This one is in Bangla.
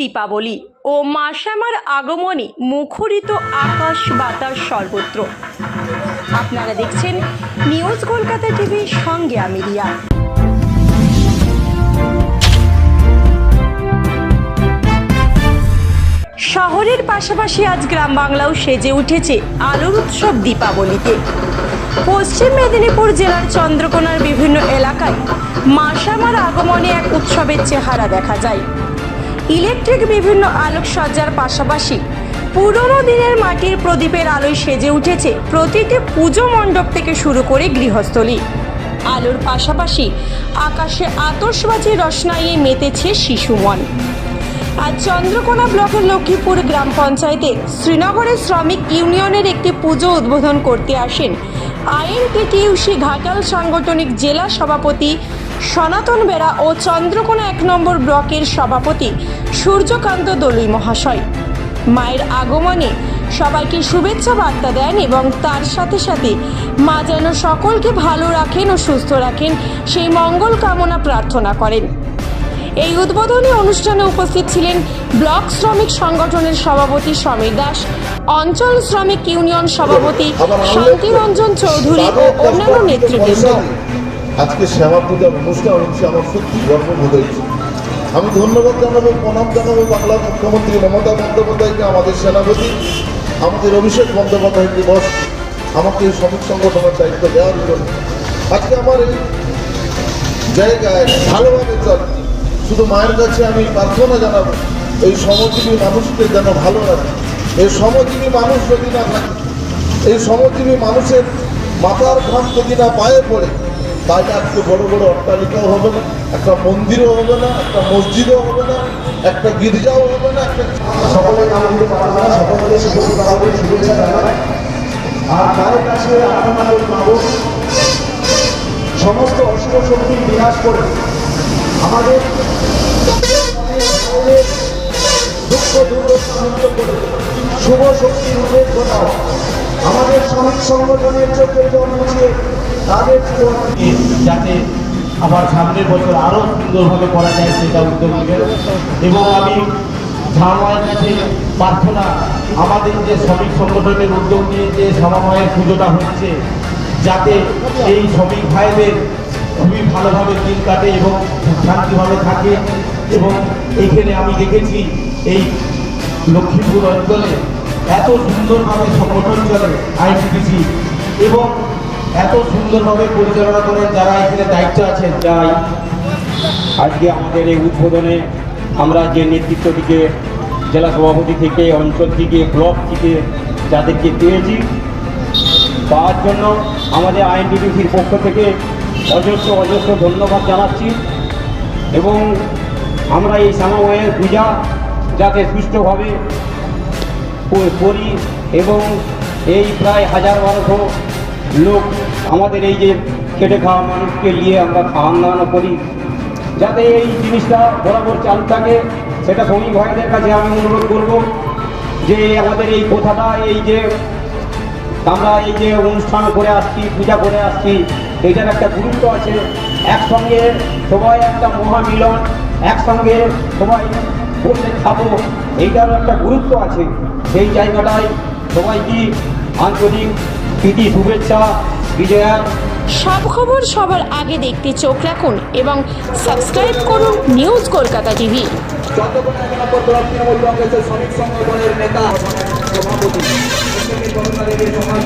দীপাবলি ও মাসামার আগমনে মুখরিত আকাশ বাতাস সর্বত্র। আপনারা দেখছেন নিউজ কলকাতা টিভির সঙ্গে আমি রিয়া। শহরের পাশাপাশি আজ গ্রাম বাংলাও সেজে উঠেছে আলোর উৎসব দীপাবলিতে। পশ্চিম মেদিনীপুর জেলার চন্দ্রকোনার বিভিন্ন এলাকায় মাসামার আগমনে এক উৎসবের চেহারা দেখা যায়। ইলেকট্রিক বিভিন্ন আলোকসজ্জার পাশাপাশি পুরনো দিনের মাটির প্রদীপের আলোয় সেজে উঠেছে প্রতিটি পুজো মণ্ডপ থেকে শুরু করে গৃহস্থলী। আলোর পাশাপাশি আকাশে আতশবাজি রসনাইয়ে মেতেছে শিশুমন আজ চন্দ্রকোনা ব্লকের লক্ষ্মীপুর গ্রাম পঞ্চায়েতে শ্রীনগরের শ্রমিক ইউনিয়নের একটি পুজো উদ্বোধন করতে আসেন আইএনটিটিউসি ঘাটাল সাংগঠনিক জেলা সভাপতি সনাতন বেড়া ও চন্দ্রকোনা এক নম্বর ব্লকের সভাপতি সূর্যকান্ত দলুই মহাশয়। মায়ের আগমনে সবাইকে শুভেচ্ছা বার্তা দেন এবং তার সাথে সাথে মা যেন সকলকে ভালো রাখেন ও সুস্থ রাখেন, সেই মঙ্গল কামনা প্রার্থনা করেন। এই উদ্বোধনী অনুষ্ঠানে উপস্থিত ছিলেন ব্লক শ্রমিক সংগঠনের সভাপতি সমীর দাস, অঞ্চল শ্রমিক ইউনিয়ন সভাপতি শান্তিরঞ্জন চৌধুরী ও অন্যান্য নেতৃবৃন্দ। আজকে শ্যামা পূজার অনুষ্ঠান হচ্ছে, আমার সত্যি গর্ববোধ হয়েছে আমি ধন্যবাদ জানাব, প্রণাম জানাব বাংলার মুখ্যমন্ত্রী মমতা বন্দ্যোপাধ্যায়কে, আমাদের সেনাপতি, আমাদের অভিষেক বন্দ্যোপাধ্যায় দিবস আমাকে এই শ্রমিক সংগঠনের দায়িত্ব দেওয়ার জন্য। আজকে আমার এই জায়গায় ভালোভাবে চল। শুধু মায়ের কাছে আমি প্রার্থনা জানাব, এই শ্রমজীবী মানুষকে যেন ভালো রাখে। এই শ্রমজীবী মানুষ যদি না থাকে, এই শ্রমজীবী মানুষের মাথার ঘাম যদি না পায়ে পড়ে তাই আজকে বড় বড় অট্টালিকাও হবে না, একটা মন্দিরও হবে না, একটা মসজিদও হবে না, একটা গির্জাও হবে না, একটা সকলে নাম দিতে পারব না সকলকে শুভেচ্ছা জানাব আর তার কাছে সমস্ত অশুভ শক্তি বিনাশ করে আমাদের দুঃখ মুক্ত করে শুভ শক্তি উল্লেখ ঘটাও শ্রমিক সংগঠনের চোখে জল তাদের যাতে আবার সামনের বছর আরও সুন্দরভাবে করা যায় সেটা উদ্যোগ এবং আমি ঝামায়ের কাছে প্রার্থনা, আমাদের যে শ্রমিক সংগঠনের উদ্যোগ নিয়ে যে সমবায়ের পুজোটা হচ্ছে, যাতে এই শ্রমিক ভাইদের খুবই ভালোভাবে দিন কাটে এবং শান্তিভাবে থাকে। এবং এইখানে আমি দেখেছি, এই লক্ষ্মীপুর অঞ্চলে এত সুন্দরভাবে সংগঠন চলে আইসিডিসি এবং এত সুন্দরভাবে পরিচালনা করেন যারা এখানে দায়িত্ব আছেন। যাই, আজকে আমাদের এই উদ্বোধনে আমরা যে নেতৃত্ব নেতৃত্বটিকে জেলা সভাপতি থেকে, অঞ্চল থেকে, ব্লক থেকে যাদেরকে পেয়েছি পাওয়ার জন্য আমাদের আইনডিডিসির পক্ষ থেকে অজস্র অজস্র ধন্যবাদ জানাচ্ছি এবং আমরা এই সময়ের পূজা যাতে সুষ্ঠুভাবে করি এবং এই প্রায় হাজার বারোশো লোক আমাদের এই যে খেটে খাওয়া মানুষকে নিয়ে আমরা খাওয়ান দাওয়ানো করি। যাতে এই জিনিসটা বরাবর চালু থাকে, সেটা শ্রমিক ভাইদের কাছে আমি অনুরোধ করব যে আমাদের এই কথাটা, এই যে আমরা এই যে অনুষ্ঠান করে আসছি, পূজা করে আসছি এইটার একটা গুরুত্ব আছে। একসঙ্গে সবাই একটা মহামিলন, একসঙ্গে সবাই বসে খাব। এইটারও একটা গুরুত্ব আছে সেই জায়গাটায় সবাইকে আন্তরিক প্রীতি শুভেচ্ছা বিজয়া সব খবর সবার আগে দেখতে চোখ রাখুন এবং সাবস্ক্রাইব করুন নিউজ কলকাতা টিভি চন্দ্রকোনা এক নম্বর ব্লক তৃণমূল কংগ্রেসের শ্রমিক সংগঠনের নেতা সভাপতি সমাজ